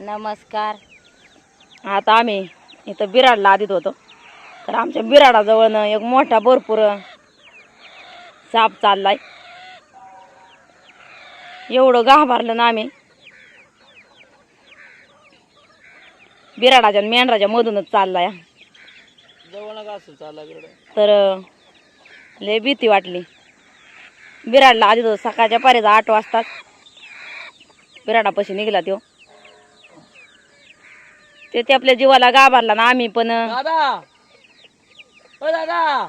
नमस्कार. आता आम्ही इथं बिराडला आधीत होतो. तर आमच्या बिराडाजवळनं एक मोठा भरपूर साप चाललाय. एवढं घाबरलं ना आम्ही. बिराडाच्या मेंढराच्या मधूनच चाललाय. तर लय भीती वाटली. बिराडला आधी तो सकाळच्या पारीचा आठ वाजताच बिराडापाशी निघाला तो. ते ते आपल्या जीवाला गाभारला ना आम्ही पण. दादा! ओ दादा!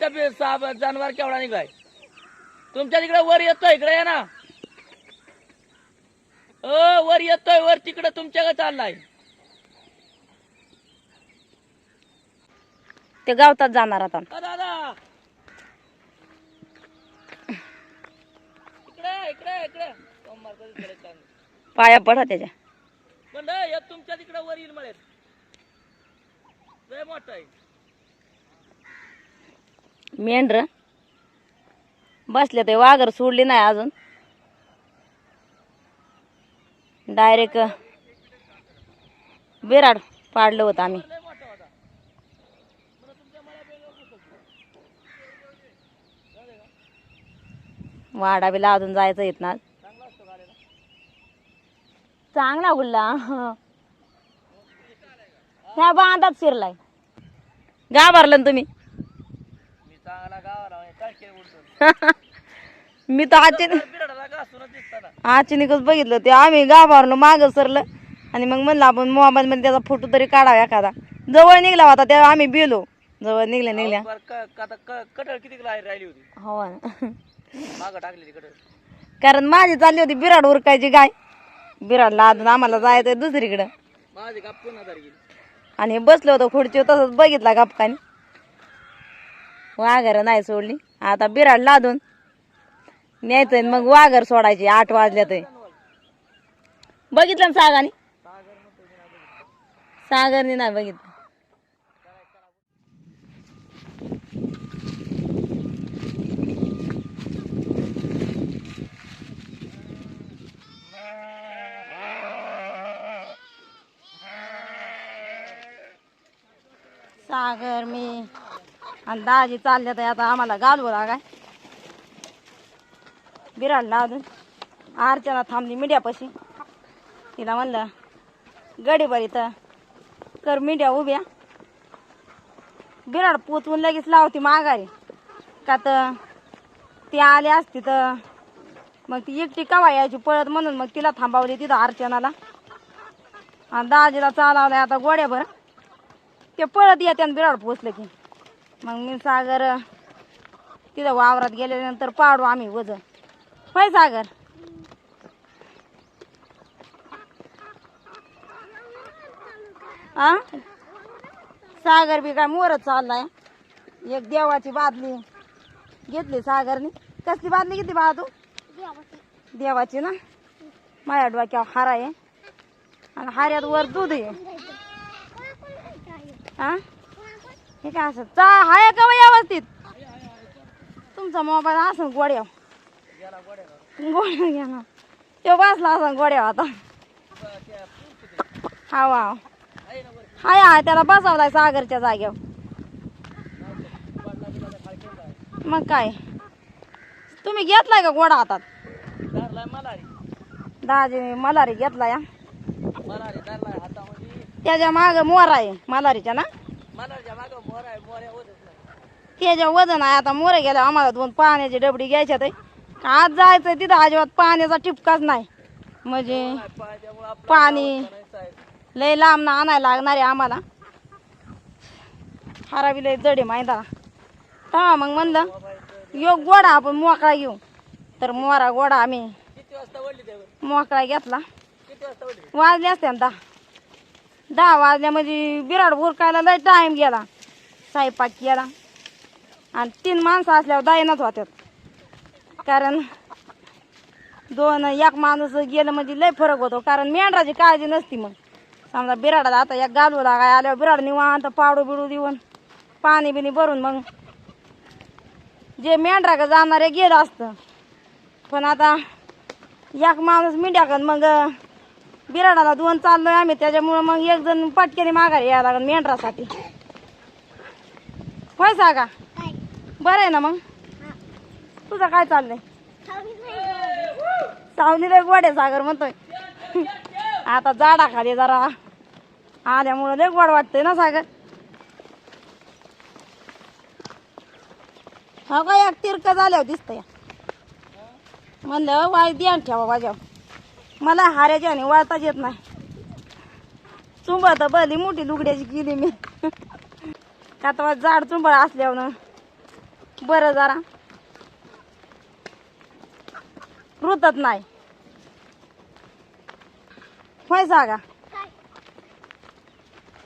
तब्येत जानवर केवढा निघाय तुमच्या तिकडे वर येतोय इकडे ये ना. अ वर येतोय वर तिकडे तुमच्याकडे चाललाय. ते गावतात जाणार आता. दादा! इकडे इकडे इकडे. पाया पडा त्याच्या. म्हणलं हे तुमच्या तिकडे वर येईल मळेत लय मोठा आहे. मेंढर? बसले ते वाघर सोडली नाही अजून. डायरेक्ट बिराड पाडलं होतं आम्ही. वाडा बिला अजून जायचं येत ना चांगला गुल्ला. ह्या बांधात शिरलाय. घाबरलं ना तुम्ही? मी चांगला गावाला काय केलं उडतो मी तर आजची बिराडाला घासूनच दिसताना. अचानकच बघितलं ते. आम्ही गाभारलो मागं सरलं. आणि मग म्हणलं आपण मोबाईल मध्ये त्याचा फोटो तरी काढावा एखादा. जवळ निघला होता तेव्हा आम्ही बिलो. जवळ निघल्या निघल्या. बरं, क- क- आता क- कटळ किती ला- राहिली होती? हो ना. मागं टाकलेली कटळ. कारण माझी चालली होती बिराड उरकायची गाय. बिराडला अजून आम्हाला जायचंय दुसरीकडं. माझी पुन्हा आणि हे बसलो होतो खुर्ची तसंच बघितला गपकाने वाघर नाही सोडली. आता बिराड लादून न्यायचंय आणि मग वाघर सोडायची आठ वाजल्या ते बघितलं ना सागाने? सागरने नाही बघितलं. सागर मी. आणि दाजी चालले तर आता आम्हाला घालवू लागाय बिराडला अजून. अर्चना थांबली मीडियापाशी. तिला म्हणलं गडीभर इथं कर मीडिया उभ्या. बिराड पोचवून लगेच लावती माघारी. का तर ती आली असती तर मग ती एकटी कवा यायची पळत म्हणून मग तिला थांबावली तिथं अर्चनाला. आणि दाजीला चालवलंय आता गोड्याभर. ते पळत येते आणि बिराड पोचलं की. मग मी सागर तिथं वावरात गेल्यानंतर पाडू आम्ही वजन. होय सागर? आ? सागर बी काय मोरच चाललाय. एक देवाची बादली घेतली सागरनी. कसली बादली घेतली बाळा तू? देवाची ना? माझ्या डोक्यावर हार आहे. आणि हाऱ्यात वर दूध आहे. हा हे काय असं? चा हाय का बाई व्यवस्थित? तुमचा मोबाईल असं गोड्या गोड्या ना. तो बसला असं गोड्या आता. हा वा. हाय हाय त्याला बसवलाय सागरच्या जागेवर. मग काय? तुम्ही घेतलाय का गोडा हातात? दाजी मलारी. घेतलाय हा. मलारी धरलाय हातामध्ये त्याच्या माग मोर आहे मलारीच्या ना? त्याच्या वजन आहे आता मोरे गेल्या आम्हाला दोन पाण्याची डबडी घ्यायच्या ते आज जायचं तिथं अजिबात पाण्याचा टिपकाच नाही. म्हणजे आपलं पाणी. लय लांब ना आणायला लागणार आहे आम्हाला. हरावी लय जडे माहिती हा मग म्हणलं यो गोडा आपण मोकळा घेऊ. तर मोरा गोडा आम्ही मोकळा घेतला. वाजले असते दहा दहा वाजल्यामध्ये बिराड उरकायला लय टाईम गेला. स्वयंपाक केला आणि तीन माणसं असल्यावर दायनाच होत्यात. कारण दोन एक माणूस गेलं म्हणजे लय फरक होतो. कारण मेंढराची काळजी नसती मग. समजा बिराडाला आता एक घालू लागाय आल्यावर बिराड निवांत पाडू बिडू देऊन पाणी बिणी भरून मग जे मेंढरा जाणारे गेलं असतं. पण आता एक माणूस मिंड्याकन मग बिराडाला दोन चाललोय आम्ही त्याच्यामुळं मग एक जण पटकेने माघारी यायला लागल मेंढरासाठी. होय सागा? बरं आहे ना मग? तुझं काय चाललंय? सावलीला गोडे सागर म्हणतोय. आता झाडा खाली जरा. आल्यामुळं लय गोड वाटतंय ना सागर? हा काय एक तिरक झाल्यावर दिसतंय. म्हणलं वाय ध्यान ठेवा माझ्यावर मला हाऱ्याच्या आणि वाळताच येत नाही. चुंबळ तर बली मोठी लुगड्याची गेली मी. का तर जाड चुंबळ असल्यावर बरं जरा. रुतत नाही. होय सागा.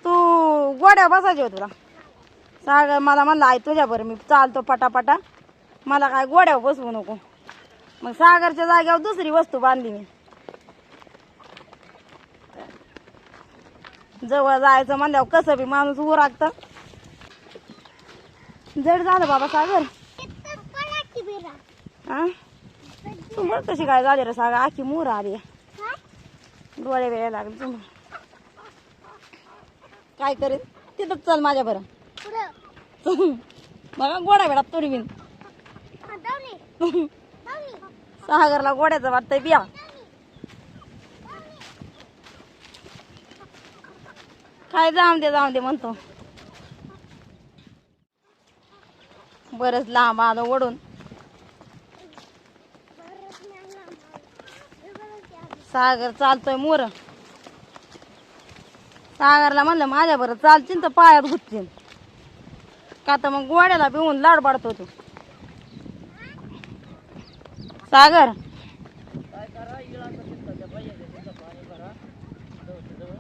तू गोड्या बसायची हो तुला. सागर मला म्हणलं आई तुझ्या बरं मी चालतो पटापटा. मला काय गोड्या बसवू नको. मग सागरच्या जागेवर दुसरी वस्तू बांधली मी. जवळ जायचं म्हणल्यावर कसं बी माणूस उरागत जड झालं बाबा सागर. हा तू बघ कशी काय झाली रे सागर? आखी मूर आली. डोळे वेळ लागले तुम्ही काय करेल तिथंच चल माझ्या बरं बघा गोडा वेळात तोडी मी सागरला गोड्याचं वाटतंय बिया. काय जाऊन दे जाऊन दे म्हणतो. बरंच लांब आलं ओढून सागर चालतोय मोर. सागरला म्हणलं माझ्या बरं चालतील तर पायात घुसशील का तर मग गोड्याला पिऊन लाड पाडतो तू. सागर काय करा इळा त्या बाईच्या तिथं पाणी भरा जवळ जवळ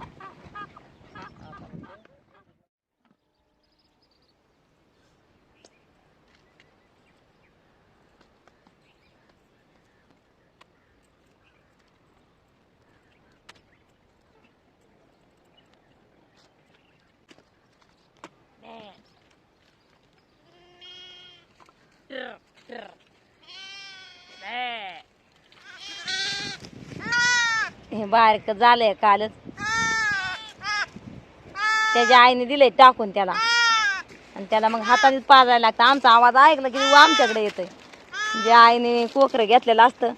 हे बारक झालंय कालच. त्याच्या आईने दिलंय टाकून त्याला. आणि त्याला मग हाताने पाजायला लागतं. आमचा आवाज ऐकला की आमच्याकडे येतोय. ज्या आईने कोकरं घेतलेलं असतं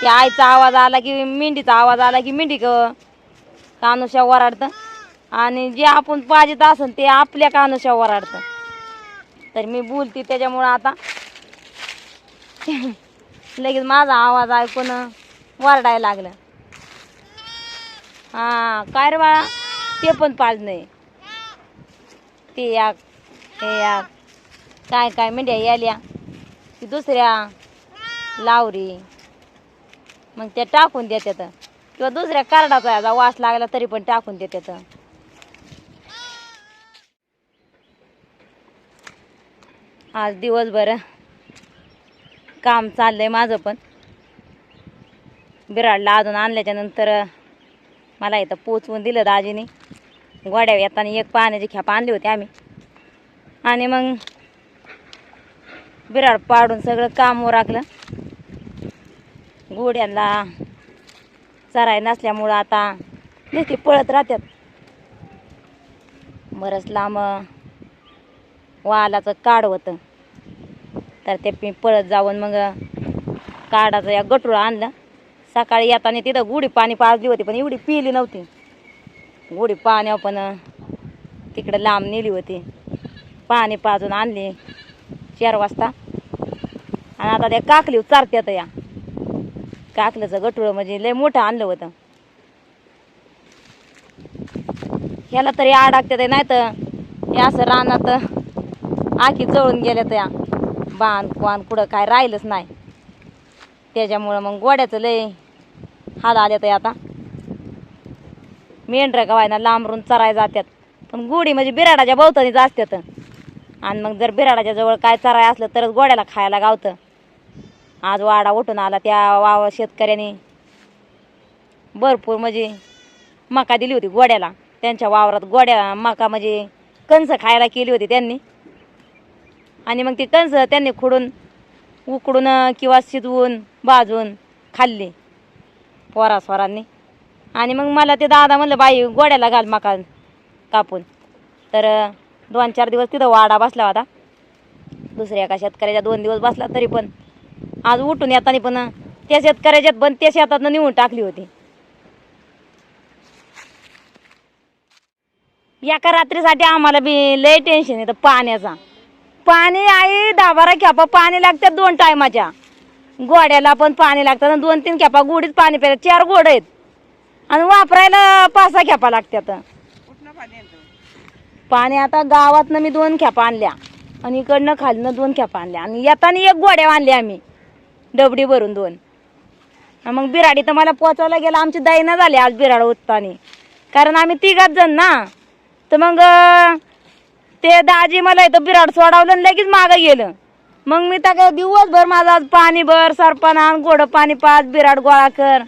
त्या आईचा आवाज आला की मेंढीचा आवाज आला की मेंढी क- कानुष्या आणि जे आपण पाहिजेत असन ते आपल्या कानुष्या वराडतं. तर मी बोलते त्याच्यामुळं आता. लगेच माझा आवाज ऐकून वरडायला लागलं. हा काय रे बाळा? ते पण पाहिजे नाही. ते या हे या काय काय मेंढ्या याल्या. की दुसऱ्या लावरी. मग त्या टाकून देतात किंवा दुसऱ्या कार्डाचा वास लागला तरी पण टाकून देतात आज दिवसभर काम चाललंय माझं पण. बिराडला अजून आणल्याच्या नंतर मला इथं पोचवून दिलं दाजीने. गोड्या येताना एक पाण्याची खेप आणली होती आम्ही. आणि मग बिराड पाडून सगळं काम राखलं. गोड्यांना चराय नसल्यामुळं आता नुसती पळत राहतात बरंच लांब वालाचं काढ होतं. तर ते मी पळत जाऊन मग काढाचं या गटूळ आणलं. सकाळी येताना तिथं गुढी पाणी पाजली होती पण एवढी पिली नव्हती. गुढी पाण्यावर पण तिकडं लांब नेली होती. पाणी पाजून आणली. चार वाजता. आणि आता त्या काकली चारत्यात या. काकल्याचं गटूळ म्हणजे लय मोठं आणलं होतं. ह्याला तरी आडागत्यात नाही तर हे असं रानात आखी जळून गेल्या त्या बांध बांध कुठं काय राहिलंच नाही. त्याच्यामुळं मग गोड्याचं लय हाल आले तर आता. मेंढरं गवायना लांबरून चराय जातात पण गोडी म्हणजे बिराडाच्या भोवतानीच असतात आणि मग जर बिराडाच्या जवळ काय चराय असलं तरच गोड्याला खायला गावतं. आज वाडा उठून आला त्या वाव शेतकऱ्याने. भरपूर म्हणजे मका दिली होती गोड्याला. त्यांच्या वावरात गोड्या मका म्हणजे कणसं खायला केली होती त्यांनी. आणि मग ते कंस त्यांनी खुडून उकडून किंवा शिजवून भाजून खाल्ले पोरा स्वरांनी आणि मग मला ते दादा म्हणलं बाई गोड्याला घाल मका कापून. तर दोन चार दिवस तिथं वाडा बसला होता. दुसऱ्या एका शेतकऱ्याच्या दोन दिवस बसला तरी पण. आज उठून येताना पण त्या शेतकऱ्याच्यात पण त्या शेतातनं निवून टाकली होती. एका रात्रीसाठी आम्हाला बी लय टेन्शन येतं पाण्याचा. पाणी आई दहा बारा खेपा पाणी लागतात दोन टायमाच्या. गोड्याला पण पाणी लागतात आणि दोन तीन खेपा गोडीत पाणी प्यायला चार गोड आहेत. आणि वापरायला पाच सहा खेपा लागतात. पाणी आता गावातनं मी दोन खेपा आणल्या. आणि इकडनं खालनं दोन खेपा आणल्या. आणि येताना एक गोड्या आणल्या आम्ही. डबडी भरून दोन. मग बिराडी तर मला पोचायला गेलं. आमची दैना झाली आज बिराड उत्तानी कारण आम्ही तिघात जण ना. तर मग ते दाजी मला इथं बिराड सोडावलं आणि लगेच मागं गेलं. मग मी त्या काय दिवसभर माझा आज पाणी भर सरपण आण गोडं पाणी पाच बिराड गोळा कर.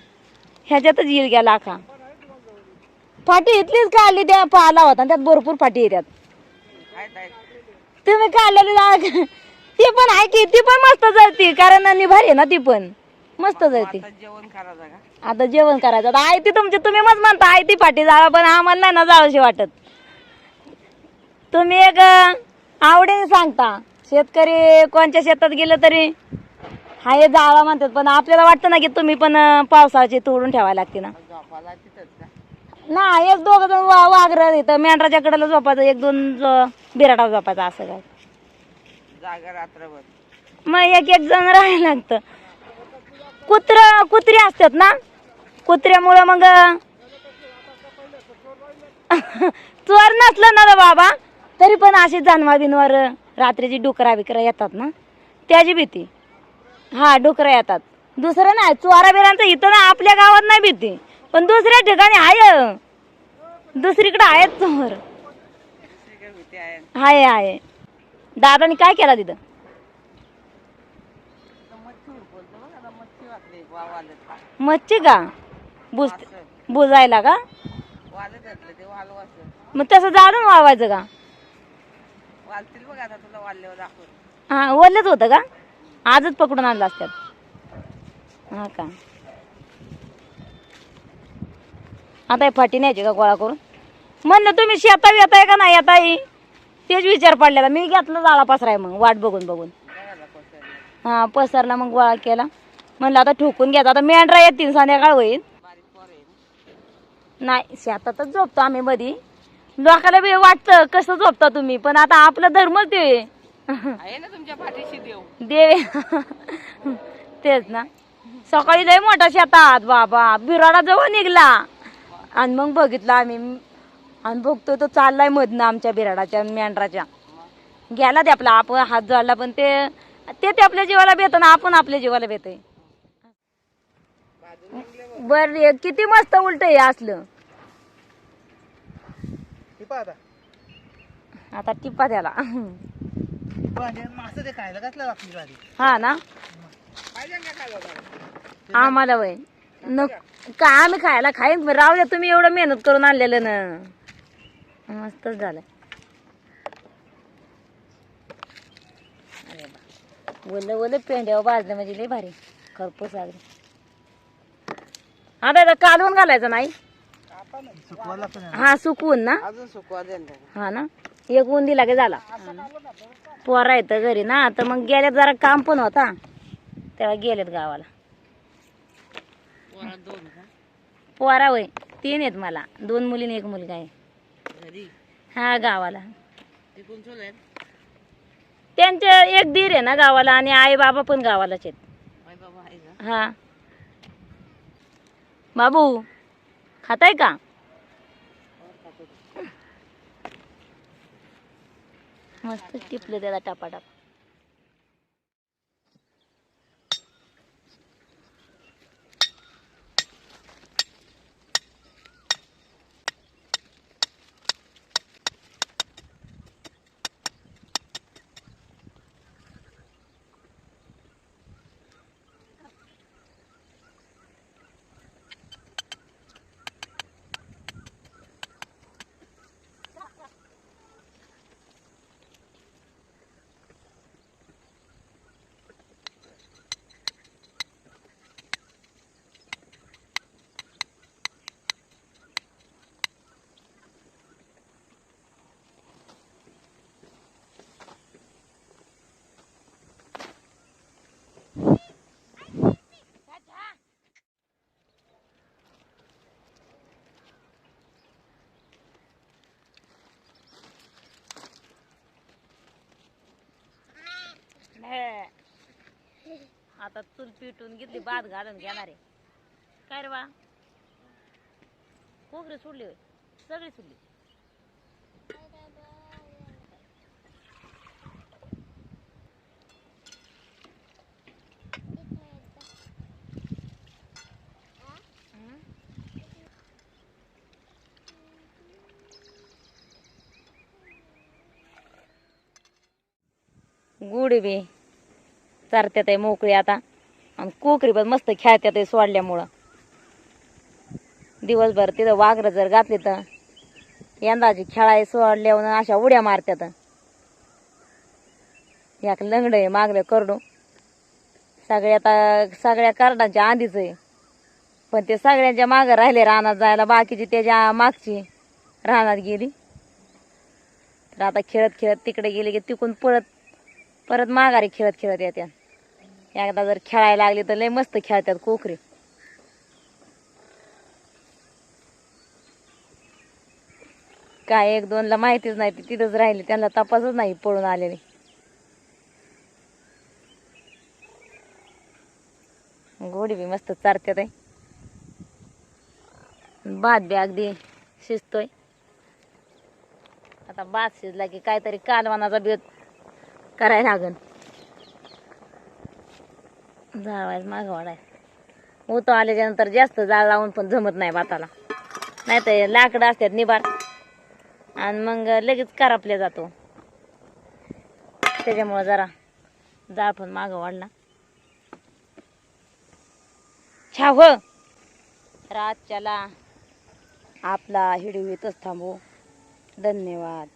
ह्याच्यातच येईल गेला का फाटी इथलीच काढली त्या पाला होता त्यात भरपूर फाटी येतात तुम्ही काढलेली ती पण आहे की ती पण मस्त जळती कारण निभारी आहे ना ती पण. मस्त जळती. आता जेवण करायचं आता आहे ती तुमची तुम्ही मग म्हणता आहे ती पाठी जाळा पण आम्हाला नाही ना जाळशी वाटत. तुम्ही एक आवडीने सांगता. शेतकरी कोणत्या शेतात गेलं तरी हाय जाळा म्हणतात पण आपल्याला वाटतं ना की तुम्ही पण अं, पावसाची तोडून ठेवायला लागते ना. नाही एक दोघ जण वा वाघर इथं मेंढराच्या कडेला झोपायचं एक दोन ज- बिराडा झोपायचं असं काय. जागा रात्रभर. मग एक एक जण राहायला लागतं. कुत्र कुत्री असतात ना. कुत्र्यामुळं मग चोर नसलं ना रे बाबा. तरी पण अशी जानवा बिनवर रात्रीची डुकरा बिकरा येतात ना? त्याची भीती. हा डुकरा येतात. दुसरं नाही चोरा बिरांचं इथं ना आपल्या गावात नाही भीती. पण दुसऱ्या ठिकाणी आहे. दुसरीकडे आहेत चोर. आहे आहे. दादानी काय केला तिथं? मच्छी का? बुज बुजायला का? मग तसं जाणून वावायचं का? वालतील बघ आता तुला वाढल्यावर दाखवत हा ओलच होतं का? आजच पकडून आणलं असतात हा का? आता हे फाटी न्यायची का गोळा करून? म्हणलं तुम्ही शेता येताय का नाही येताय तेच विचार पडलेला. मी घेतलं जाळा पसराय मग वाट बघून बघून. बघायला हा पसरला मग गोळा केला. म्हणलं आता ठोकून घ्यायचा आता मेंढरा येतील संध्याकाळ होईल. बारीक पोर आहे ना. नाही शेतातच झोपतो आम्ही मधी. लोकाला बी वाटतं कसं झोपता तुम्ही? पण आता आपलं धर्मच ते आहे. ना तुमच्या पाठीशी देव. देव तेच ना. सकाळी लय मोठा शेतात बाबा. बिराडा जवळ निघला. आणि मग बघितलं आम्ही. आणि बघतोय तो चाललाय मधनं आमच्या बिराडाच्या मेंढराच्या. गेला ते आपला आपण हात जोडला पण ते ते ते आपल्या जीवाला बेत ना आपण आपल्या जीवाला बेतय बर किती मस्त उलट हे असलं. आता टिपा त्याला. मासं ते खायला कसला लागली भारी हा ना? पाहिजे का काय बाबा? आम्हाला वय. न काय आम्ही खायला खाईन? राहू द्या तुम्ही एवढं मेहनत करून आणलेलं ना. मस्तच झालं अरे बा. ओलं ओलं पेंड्यावर भाजलं म्हणजे लय भारी. खरपूस लागले आता याला कालवून घालायचं नाही? हा सुकवून ना? अजून सुकवा दे. ना. हा ना? एक ऊन दिला की झाला. पोरा येतं घरी ना तर मग गेल्यात जरा काम पण होता तेव्हा गेलेत गावाला. पोरात दोन का? पोरा वय तीन आहेत मला. दोन मुली आणि एक मुलगा आहे. घरी? हा गावाला. त्यांचे एक दीर आहे ना गावाला आणि आई बाबा पण गावालाच आहेत. हा. बाबू खाताय का? मस्त टिपलं त्याला टापाटाप. आता चूल पिटून घेतली भात घालून घेणार आहे. काय रे बा? खोबरे सोडली होय. सगळी सोडली. गुड बे. चारत्यात आहे मोकळी आता. आणि कोकरी पण मस्त खेळत्यात आहे सोडल्यामुळं. दिवसभर तिथं वाघरं जर घातली तर यंदाची खेळाय सोडल्यावर अशा उड्या मारत्यात. याक लंगड आहे मागलं करडू. सगळ्या आता सगळ्या करडांच्या आधीच आहे. पण ते सगळ्यांच्या मागं राहिले रानात जायला बाकीची त्याच्या मागची रानात गेली. तर आता खेळत खेळत तिकडे गेले की तिकून पळत परत माघारी खेळत खेळत येत्या. एकदा जर खेळायला लागली तर लय मस्त खेळतात कोकरे. काय एक दोनला माहितीच नाही ती तिथंच राहिली त्यांना तपासच नाही पळून आलेली. गोडी बी मस्त चारत्यात आहे. भात बी अगदी शिजतोय. आता भात शिजला की काहीतरी कालवानाचा बेत करायला लागन. जाळवायच मागं वाढाय उतो आल्याच्यानंतर जास्त जाळ लावून पण जमत नाही भाताला. नाही तर लाकडं असतात निबार. आणि मग लगेच करापल्या जातो. त्याच्यामुळं जरा जाळ पण मागं वाढला. छाव रातच्याला आपला हिडीव येतच थांबू. धन्यवाद.